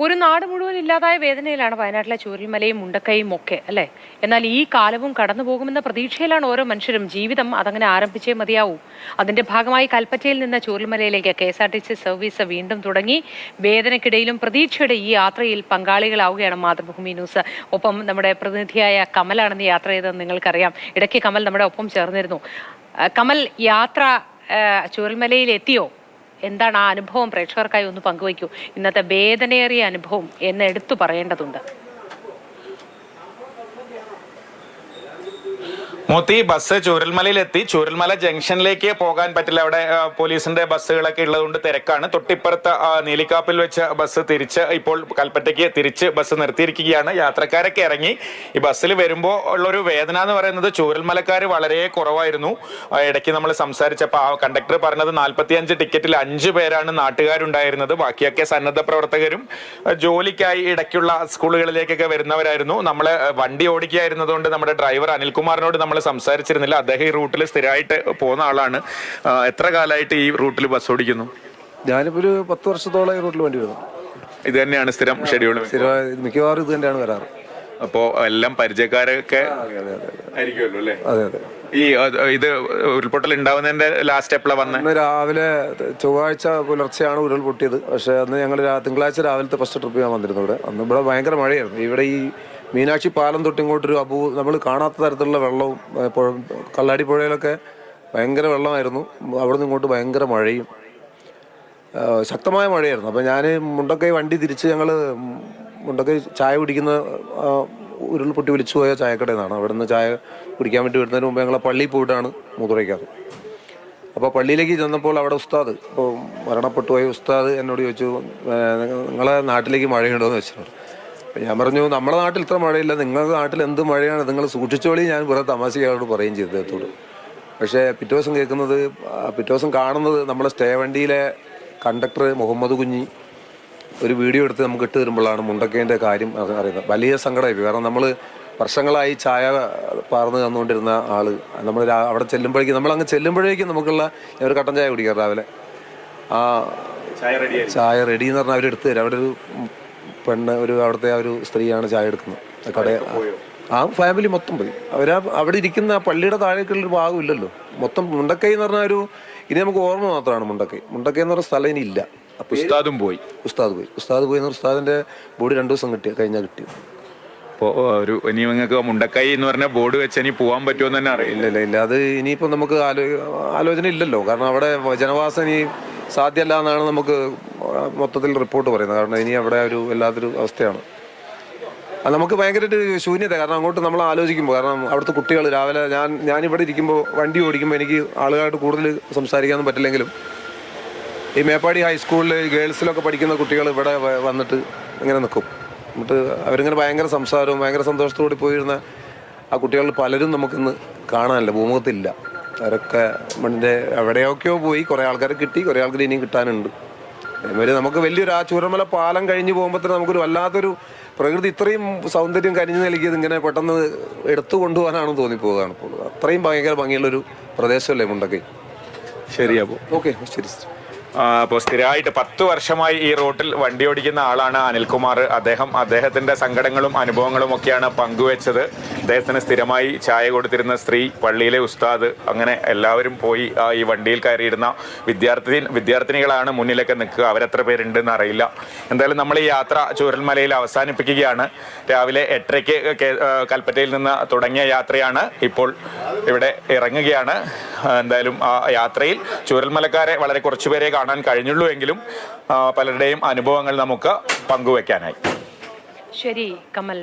ഒരു നാട് മുഴുവൻ ഇല്ലാതായ വേദനയിലാണ് വയനാട്ടിലെ ചൂരൽമലയും മുണ്ടക്കയും ഒക്കെ അല്ലേ? എന്നാൽ ഈ കാലവും കടന്നു പോകുമെന്ന പ്രതീക്ഷയിലാണ് ഓരോ മനുഷ്യരും ജീവിതം അതങ്ങനെ ആരംഭിച്ചേ മതിയാവൂ. അതിന്റെ ഭാഗമായി കൽപ്പറ്റയിൽ നിന്ന് ചൂരൽമലയിലേക്ക് K S R T C service വീണ്ടും തുടങ്ങി. വേദനയ്ക്കിടയിലും പ്രതീക്ഷയുടെ ഈ യാത്രയിൽ പങ്കാളികളാവുകയാണ് മാതൃഭൂമി ന്യൂസ്. ഒപ്പം നമ്മുടെ പ്രതിനിധിയായ കമലാണെന്ന് യാത്ര ചെയ്തത് നിങ്ങൾക്കറിയാം. ഇടയ്ക്ക് കമൽ നമ്മുടെ ഒപ്പം ചേർന്നിരുന്നു. കമൽ യാത്ര ചൂരൽമലയിൽ എത്തിയോ എന്താണ് ആ അനുഭവം പ്രേക്ഷകർക്കായി ഒന്ന് പങ്കുവയ്ക്കൂ. ഇന്നത്തെ വേദനയേറിയ അനുഭവം എന്ന് എടുത്തു പറയേണ്ടതുണ്ട്. മൂത്തി ബസ് ചൂരൽമലയിലെത്തി. ചൂരൽമല ജംഗ്ഷനിലേക്ക് പോകാൻ പറ്റില്ല. അവിടെ പോലീസിന്റെ ബസ്സുകളൊക്കെ ഉള്ളതുകൊണ്ട് തിരക്കാണ്. തൊട്ടിപ്പുറത്ത് നീലിക്കാപ്പിൽ വെച്ച് ബസ് തിരിച്ച് ഇപ്പോൾ കൽപ്പറ്റയ്ക്ക് തിരിച്ച് ബസ് നിർത്തിയിരിക്കുകയാണ്. യാത്രക്കാരൊക്കെ ഇറങ്ങി. ഈ ബസ്സിൽ വരുമ്പോൾ ഉള്ളൊരു വേദന എന്ന് പറയുന്നത് ചൂരൽമലക്കാർ വളരെ കുറവായിരുന്നു. ഇടയ്ക്ക് നമ്മൾ സംസാരിച്ചപ്പോൾ ആ കണ്ടക്ടർ പറഞ്ഞത് നാൽപ്പത്തിയഞ്ച് ടിക്കറ്റിൽ അഞ്ച് പേരാണ് നാട്ടുകാരുണ്ടായിരുന്നത്. ബാക്കിയൊക്കെ സന്നദ്ധ പ്രവർത്തകരും ജോലിക്കായി ഇടയ്ക്കുള്ള സ്കൂളുകളിലേക്കൊക്കെ വരുന്നവരായിരുന്നു. നമ്മൾ വണ്ടി ഓടിക്കുകയായിരുന്നതുകൊണ്ട് നമ്മുടെ ഡ്രൈവർ അനിൽകുമാറിനോട് നമ്മൾ സംസാരിച്ചിരുന്നില്ല. അദ്ദേഹം ഈ റൂട്ടിൽ സ്ഥിരമായിട്ട് പോകുന്ന ആളാണ്. എത്ര കാലമായിട്ട് ഈ റൂട്ടിൽ ബസ് ഓടിക്കുന്നു? ഞാനിപ്പോ ഒരു പത്ത് വർഷത്തോളം ഈ റൂട്ടിൽ വേണ്ടി വരുന്നു. ഇത് തന്നെയാണ് സ്ഥിരം ഷെഡ്യൂൾ സ്ഥിരമായി മിക്കവാറും ഇത് തന്നെയാണ് വരാറ്. അപ്പോ എല്ലാം പരിചയക്കാരൊക്കെ ആയിരിക്കുമല്ലോ അല്ലേ? അതെ അതെ. ഈ ഇത് ഉരുൾപൊട്ടൽ ഉണ്ടാവുന്നതിന്റെ ലാസ്റ്റ് എപ്പോഴാണ് വന്നത് രാവിലെ ചൊവ്വാഴ്ച പുലർച്ചെയാണ് ഉരുൾ പൊട്ടിയത്. പക്ഷേ അന്ന് ഞങ്ങൾ തിങ്കളാഴ്ച രാവിലത്തെ ഫസ്റ്റ് ട്രിപ്പ് ഞാൻ വന്നിരുന്നു ഇവിടെ. അന്ന് ഇവിടെ ഭയങ്കര മഴയായിരുന്നു. ഇവിടെ ഈ മീനാക്ഷി പാലം തൊട്ടിങ്ങോട്ടൊരു അപൂ നമ്മൾ കാണാത്ത തരത്തിലുള്ള വെള്ളവും കള്ളാടി പുഴയിലൊക്കെ ഭയങ്കര വെള്ളമായിരുന്നു. അവിടെ നിന്ന് ഇങ്ങോട്ട് ഭയങ്കര മഴയും. ശക്തമായ മഴയായിരുന്നു. അപ്പോൾ ഞാൻ മുണ്ടക്കൈ വണ്ടി തിരിച്ച് ഞങ്ങൾ മുണ്ടക്കൈ ചായ കുടിക്കുന്ന ഉരുൾപൊട്ടി വിളിച്ചു പോയ ചായക്കടയിൽ നിന്നാണ് അവിടെ നിന്ന് ചായ കുടിക്കാൻ വേണ്ടി വരുന്നതിന് മുമ്പ് ഞങ്ങൾ പള്ളിയിൽ പോയിട്ടാണ് മുതുറയ്ക്കാറ്. അപ്പോൾ പള്ളിയിലേക്ക് ചെന്നപ്പോൾ അവിടെ ഉസ്താദ് ഇപ്പോൾ മരണപ്പെട്ടു പോയ ഉസ്താദ് എന്നോട് ചോദിച്ചു "ഏ, നിങ്ങളെ നാട്ടിലേക്ക് മഴയുണ്ടോ എന്ന് വെച്ചിട്ടുണ്ട് ഞാൻ പറഞ്ഞു നമ്മുടെ നാട്ടിൽ ഇത്ര മഴയില്ല. നിങ്ങളുടെ നാട്ടിൽ എന്ത് മഴയാണ്? നിങ്ങൾ സൂക്ഷിച്ചോളി. ഞാൻ വെറുതെ തമാശയോട് പറയുകയും ചെയ്തു അദ്ദേഹത്തോട് പക്ഷേ പിറ്റേ ദിവസം കേൾക്കുന്നത് പിറ്റേ ദിവസം കാണുന്നത് നമ്മളെ സ്റ്റേ വണ്ടിയിലെ കണ്ടക്ടർ മുഹമ്മദ് കുഞ്ഞി. ഒരു വീഡിയോ എടുത്ത് നമുക്ക് ഇട്ട് തരുമ്പോഴാണ് മുണ്ടക്കേന്റെ കാര്യം അറിയുന്നത്. വലിയ സങ്കടമായി കാരണം നമ്മൾ വർഷങ്ങളായി ചായ പാർന്ന് തന്നുകൊണ്ടിരുന്ന ആൾ നമ്മൾ അവിടെ ചെല്ലുമ്പോഴേക്കും നമ്മൾ അങ്ങ് ചെല്ലുമ്പോഴേക്കും നമുക്കുള്ള ഒരു കട്ടൻ ചായ കുടിക്കാം രാവിലെ. ആ ചായ റെഡി ചായ റെഡി എന്ന് പറഞ്ഞാൽ അവരെടുത്ത് എടുത്തു തരും. അവിടെ ഒരു പെണ്ണ് ഒരു അവിടുത്തെ ആ ഒരു സ്ത്രീയാണ് ചായ എടുക്കുന്നത്. കട ആ ഫാമിലി മൊത്തം പോയി. അവരാ അവിടെ ഇരിക്കുന്ന ആ പള്ളിയുടെ താഴേക്കുള്ള ഒരു ഭാഗം ഇല്ലല്ലോ. മൊത്തം മുണ്ടക്കൈ എന്ന് പറഞ്ഞ ഒരു ഇനി നമുക്ക് ഓർമ്മ മാത്രമാണ് മുണ്ടക്കൈ. മുണ്ടക്കൈ എന്ന് പറഞ്ഞ സ്ഥലം ഇനി ഇല്ല. അപ്പൊ ഉസ്താദും പോയി. ഉസ്താദ് പോയി. ഉസ്താദ് പോയി എന്ന് ഉസ്താദിന്റെ ബോഡി രണ്ടു ദിവസം കിട്ടിയ കഴിഞ്ഞാൽ കിട്ടി അപ്പോൾ ഒരു ഇനി നിങ്ങൾക്ക് മുണ്ടക്കൈ എന്ന് പറഞ്ഞ ബോർഡ് വെച്ച് ഇനി പോകാൻ പറ്റുമെന്ന് തന്നെ അറിയില്ല. ഇല്ല ഇല്ല ഇല്ല. അത് ഇനിയിപ്പോൾ നമുക്ക് ആലോ ആലോചന ഇല്ലല്ലോ. കാരണം അവിടെ ജനവാസം ഇനി സാധ്യമല്ല എന്നാണ് നമുക്ക് മൊത്തത്തിൽ റിപ്പോർട്ട് പറയുന്നത്. കാരണം ഇനി അവിടെ ഒരു വല്ലാത്തൊരു അവസ്ഥയാണ്. നമുക്ക് ഭയങ്കരമായിട്ട് ശൂന്യത. കാരണം അങ്ങോട്ട് നമ്മൾ ആലോചിക്കുമ്പോൾ കാരണം അവിടുത്തെ കുട്ടികൾ രാവിലെ ഞാൻ ഞാൻ ഇവിടെ ഇരിക്കുമ്പോൾ വണ്ടി ഓടിക്കുമ്പോൾ എനിക്ക് ആളുകളായിട്ട് കൂടുതൽ സംസാരിക്കാനൊന്നും പറ്റില്ലെങ്കിലും ഈ മേപ്പാടി ഹൈസ്കൂളിൽ ഗേൾസിലൊക്കെ പഠിക്കുന്ന കുട്ടികൾ ഇവിടെ വന്നിട്ട് ഇങ്ങനെ നിൽക്കും എന്നിട്ട് അവരിങ്ങനെ ഭയങ്കര സംസാരവും ഭയങ്കര സന്തോഷത്തോടെ പോയിരുന്ന ആ കുട്ടികൾ പലരും നമുക്കിന്ന് കാണാനില്ല ഭൂമുഖത്തില്ല. അവരൊക്കെ മണ്ണിന്റെ എവിടെയൊക്കെയോ പോയി. കുറേ ആൾക്കാരെ കിട്ടി കുറേ ആൾക്കാർ ഇനിയും കിട്ടാനുണ്ട്. അതേമാതിരി നമുക്ക് വലിയൊരു ആ ചൂരമല പാലം കഴിഞ്ഞ് പോകുമ്പോഴത്തേന് നമുക്കൊരു വല്ലാത്തൊരു പ്രകൃതി ഇത്രയും സൗന്ദര്യം കരിഞ്ഞു നൽകിയത് ഇങ്ങനെ പെട്ടെന്ന് എടുത്തു കൊണ്ടുപോകാനാണെന്ന് തോന്നിപ്പോകാണ് ഇപ്പോൾ അത്രയും ഭയങ്കര ഭംഗിയുള്ളൊരു പ്രദേശമല്ലേ മുണ്ടക്കൈ? ശരി അപ്പോ ഓക്കെ ശരി അപ്പോൾ സ്ഥിരമായിട്ട് പത്ത് വർഷമായി ഈ റൂട്ടിൽ വണ്ടി ഓടിക്കുന്ന ആളാണ് അനിൽകുമാർ. അദ്ദേഹം അദ്ദേഹത്തിന്റെ സങ്കടങ്ങളും അനുഭവങ്ങളും ഒക്കെയാണ് പങ്കുവെച്ചത്. അദ്ദേഹത്തിന് സ്ഥിരമായി ചായ കൊടുത്തിരുന്ന സ്ത്രീ പള്ളിയിലെ ഉസ്താദ് അങ്ങനെ എല്ലാവരും പോയി ഈ വണ്ടിയിൽ കയറിയിരുന്ന വിദ്യാർത്ഥി വിദ്യാർത്ഥിനികളാണ് മുന്നിലൊക്കെ നിൽക്കുക. അവരെത്ര പേരുണ്ടെന്ന് അറിയില്ല. എന്തായാലും നമ്മൾ ഈ യാത്ര ചൂരൽമലയിൽ അവസാനിപ്പിക്കുകയാണ്. രാവിലെ എട്ടരയ്ക്ക് കൽപ്പറ്റയിൽ നിന്ന് തുടങ്ങിയ യാത്രയാണ് ഇപ്പോൾ ഇവിടെ ഇറങ്ങുകയാണ്. എന്തായാലും ആ യാത്രയിൽ ചൂരൽമലക്കാരെ വളരെ കുറച്ചുപേരെ കാണാൻ കഴിഞ്ഞുള്ളൂ എങ്കിലും പലരുടെയും അനുഭവങ്ങൾ നമുക്ക് പങ്കുവെക്കാനായി. ശരി കമൽ.